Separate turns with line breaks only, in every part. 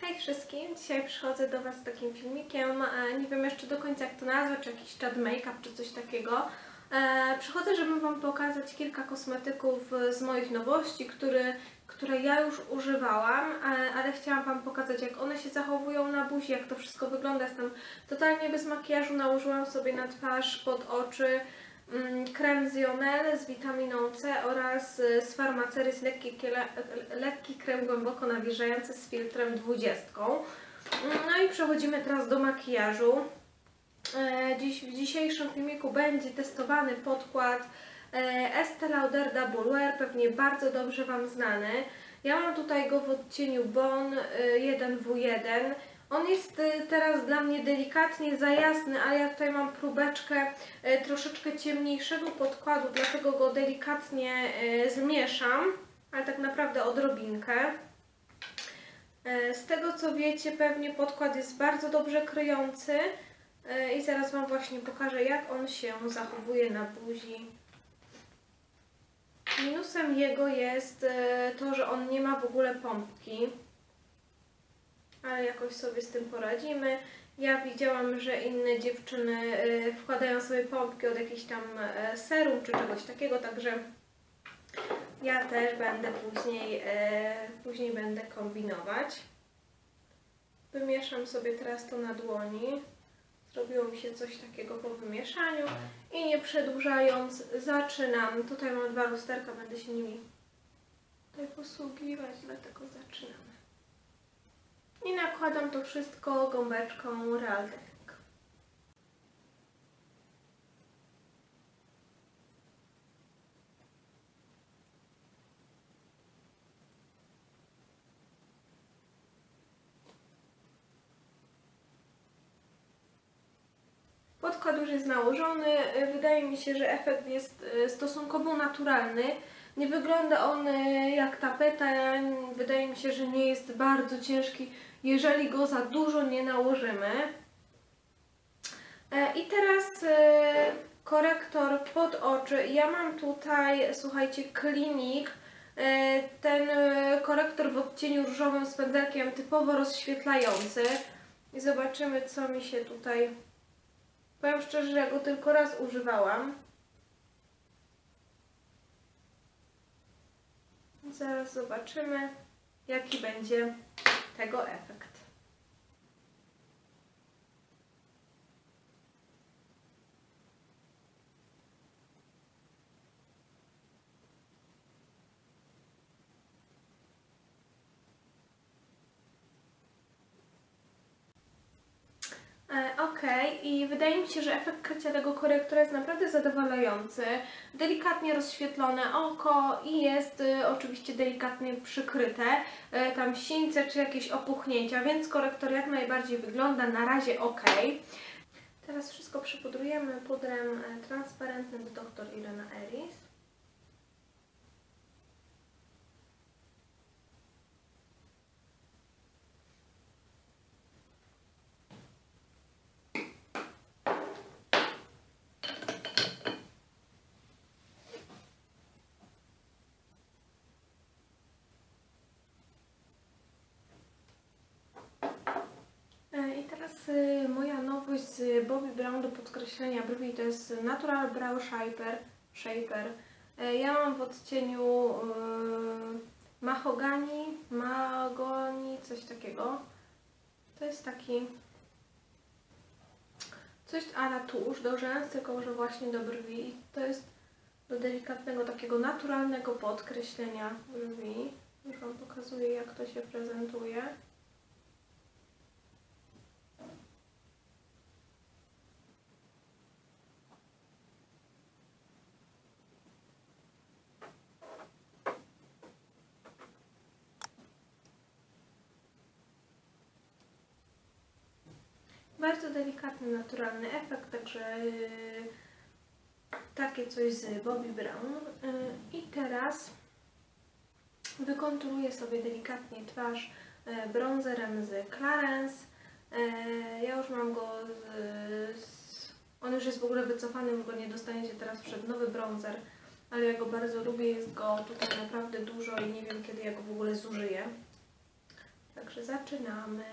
Hej wszystkim, dzisiaj przychodzę do Was z takim filmikiem, e, nie wiem jeszcze do końca jak to nazwać, czy jakiś chat make-up, czy coś takiego. E, Przychodzę, żeby Wam pokazać kilka kosmetyków z moich nowości, które, które ja już używałam, e, ale chciałam Wam pokazać jak one się zachowują na buzi, jak to wszystko wygląda. Jestem totalnie bez makijażu, nałożyłam sobie na twarz, pod oczy krem z Ionel z witaminą C oraz y, z Pharmaceris lekki, lekki krem głęboko nawilżający z filtrem 20. Mm, No i przechodzimy teraz do makijażu. E, Dziś, w dzisiejszym filmiku będzie testowany podkład e, Estee Lauder Double Wear, pewnie bardzo dobrze Wam znany. Ja mam tutaj go w odcieniu Bon e, 1W1. On jest e, teraz dla mnie delikatnie za jasny, ale ja tutaj mam próbeczkę e, troszeczkę ciemniejszego podkładu, dlatego go delikatnie e, zmieszam, ale tak naprawdę odrobinkę. Z tego co wiecie, pewnie podkład jest bardzo dobrze kryjący i zaraz Wam właśnie pokażę, jak on się zachowuje na buzi. Minusem jego jest to, że on nie ma w ogóle pompki, ale jakoś sobie z tym poradzimy. Ja widziałam, że inne dziewczyny e, wkładają sobie pompki od jakichś tam e, serum czy czegoś takiego, także ja też będę później, e, później będę kombinować. Wymieszam sobie teraz to na dłoni. Zrobiło mi się coś takiego po wymieszaniu. I nie przedłużając, zaczynam. Tutaj mam dwa lusterka, będę się nimi tutaj posługiwać, dlatego zaczynamy. I nakładam to wszystko gąbeczką Real Technique. Podkład już jest nałożony. Wydaje mi się, że efekt jest e, stosunkowo naturalny. Nie wygląda on e, jak tapeta. Wydaje mi się, że nie jest bardzo ciężki, jeżeli go za dużo nie nałożymy. E, I teraz e, korektor pod oczy. Ja mam tutaj, słuchajcie, klinik. E, Ten korektor w odcieniu różowym z pędzelkiem typowo rozświetlający. I zobaczymy, co mi się tutaj Powiem szczerze, że ja go tylko raz używałam. Zaraz zobaczymy, jaki będzie tego efekt. Okej, i wydaje mi się, że efekt krycia tego korektora jest naprawdę zadowalający. Delikatnie rozświetlone oko i jest y, oczywiście delikatnie przykryte. Y, tam sińce czy jakieś opuchnięcia, więc korektor jak najbardziej wygląda na razie ok. Teraz wszystko przypudrujemy pudrem e, transparentnym z Dr. Irena Eris. E, I teraz y, moja nowość do podkreślenia brwi to jest Natural Brow Shaper. Shaper. E, Ja mam w odcieniu y, mahogani, mahogoni, coś takiego. To jest taki coś a la tusz do rzęs, tylko że właśnie do brwi. To jest do delikatnego, takiego naturalnego podkreślenia brwi. Już Wam pokazuję, jak to się prezentuje. Bardzo delikatny, naturalny efekt, także yy, takie coś z Bobbi Brown. Yy, I teraz wykonturuję sobie delikatnie twarz yy, bronzerem z Clarence. Ja już mam go z, z On już jest w ogóle wycofany, już go nie dostaniecie teraz przed nowy bronzer. ale ja go bardzo lubię, jest go tutaj naprawdę dużo i nie wiem kiedy ja go w ogóle zużyję. Także zaczynamy.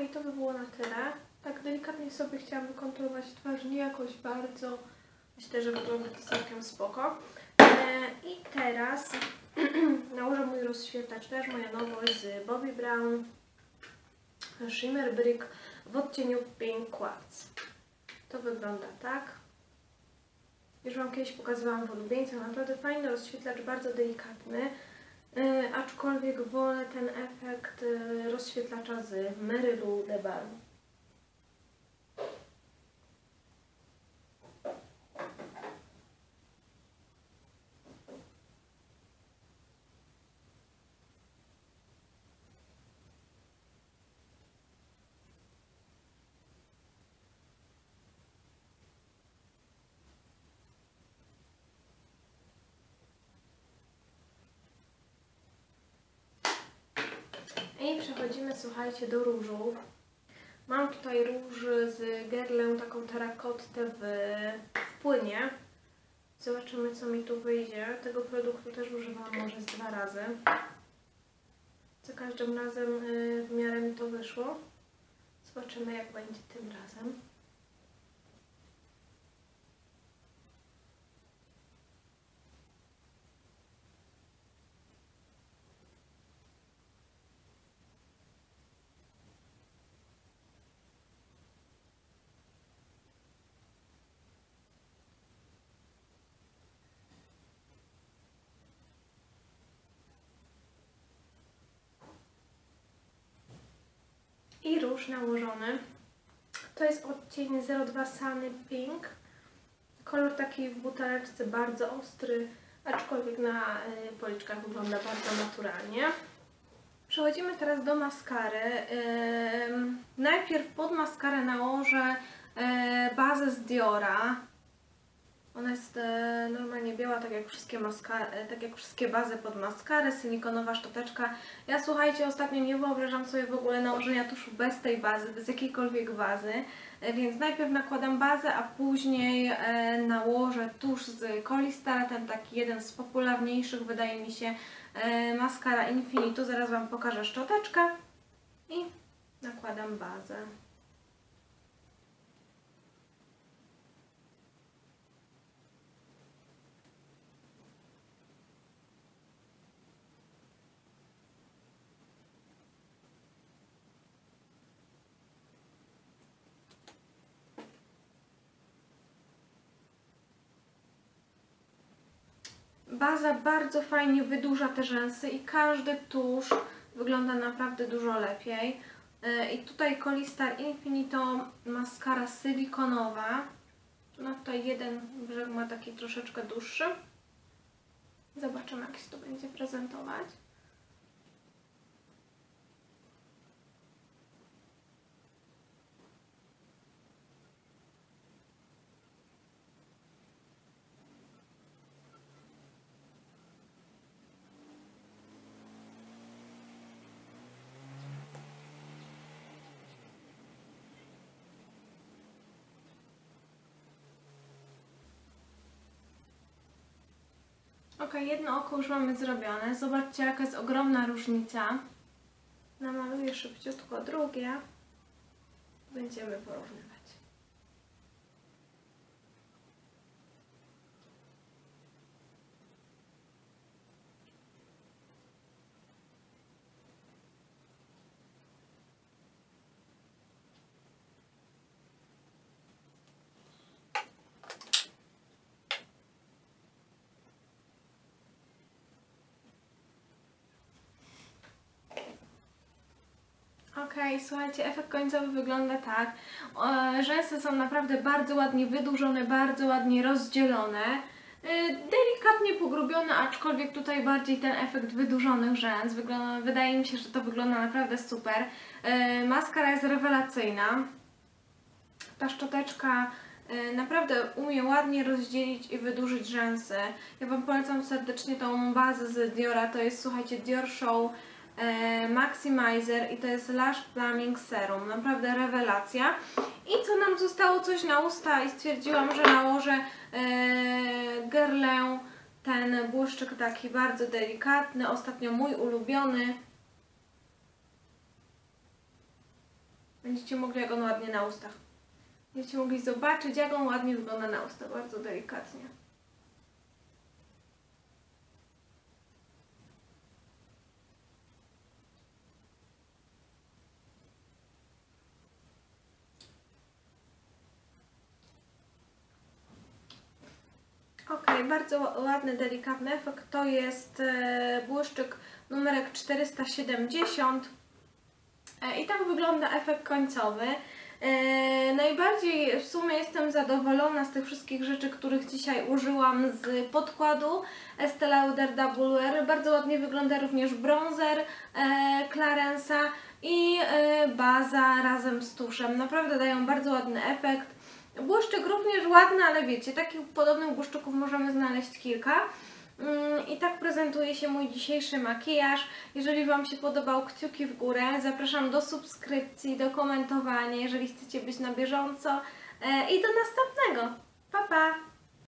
Okej, to by było na tyle. Tak delikatnie sobie chciałam wykonturować twarz, nie jakoś bardzo. Myślę, że wygląda to całkiem spoko. E, I teraz nałożę mój rozświetlacz, też moja nowość z Bobbi Brown Shimmer Brick w odcieniu Pink Quartz. To wygląda tak. Już Wam kiedyś pokazywałam w ulubieńcach, naprawdę fajny rozświetlacz, bardzo delikatny. Yy, aczkolwiek wolę ten efekt yy, rozświetlacza z Merylu de I przechodzimy, słuchajcie, do różów. Mam tutaj róż z gerlę, taką terakottę w, w płynie. Zobaczymy, co mi tu wyjdzie. Tego produktu też używałam może z dwa razy. Za każdym razem y, w miarę mi to wyszło. Zobaczymy, jak będzie tym razem. I róż nałożony. To jest odcień 02 Sunny Pink. Kolor taki w buteleczce bardzo ostry, aczkolwiek na y, policzkach wygląda bardzo naturalnie. Przechodzimy teraz do maskary. Najpierw pod maskarę nałożę y, bazę z Diora. Ona jest e, normalnie biała, tak jak, wszystkie maska- e, tak jak wszystkie bazy pod maskarę, silikonowa szczoteczka. Ja słuchajcie, ostatnio nie wyobrażam sobie w ogóle nałożenia tuszu bez tej bazy, bez jakiejkolwiek bazy. E, więc najpierw nakładam bazę, a później nałożę tusz z Colistara, ten taki jeden z popularniejszych wydaje mi się, maskara Infinitu. Zaraz Wam pokażę szczoteczkę i nakładam bazę. Baza bardzo fajnie wydłuża te rzęsy i każdy tusz wygląda naprawdę dużo lepiej. Yy, I tutaj Colistar Infinito maskara silikonowa. No tutaj jeden brzeg ma taki troszeczkę dłuższy. Zobaczymy jak się to będzie prezentować. Jedno oko już mamy zrobione. Zobaczcie, jaka jest ogromna różnica. Namaluję szybciutko drugie. Będziemy porównywać. Okej, słuchajcie, efekt końcowy wygląda tak. Rzęsy są naprawdę bardzo ładnie wydłużone, bardzo ładnie rozdzielone. E, Delikatnie pogrubione, aczkolwiek tutaj bardziej ten efekt wydłużonych rzęs. Wygląda, wydaje mi się, że to wygląda naprawdę super. E, Maskara jest rewelacyjna. ta szczoteczka e, naprawdę umie ładnie rozdzielić i wydłużyć rzęsy. Ja Wam polecam serdecznie tą bazę z Diora, to jest słuchajcie Dior Show Maximizer i to jest Lash Plumbing Serum, naprawdę rewelacja. I co nam zostało coś na usta i stwierdziłam, że nałożę e, Guerlain ten błyszczyk taki bardzo delikatny, ostatnio mój ulubiony. Będziecie mogli jak on ładnie na ustach. Będziecie mogli zobaczyć jak on ładnie wygląda na ustach, bardzo delikatnie. Bardzo ła- ładny, delikatny efekt. To jest e, błyszczyk numerek 470. E, I tak wygląda efekt końcowy. E, najbardziej w sumie jestem zadowolona z tych wszystkich rzeczy, których dzisiaj użyłam z podkładu Estee Lauder Double Wear. Bardzo ładnie wygląda również bronzer Clarence'a i baza razem z tuszem. Naprawdę dają bardzo ładny efekt. Błyszczyk również ładny, ale wiecie, takich podobnych błyszczyków możemy znaleźć kilka. Mm, I tak prezentuje się mój dzisiejszy makijaż. Jeżeli Wam się podobał, kciuki w górę. Zapraszam do subskrypcji, do komentowania, jeżeli chcecie być na bieżąco. E, I do następnego. Pa, pa!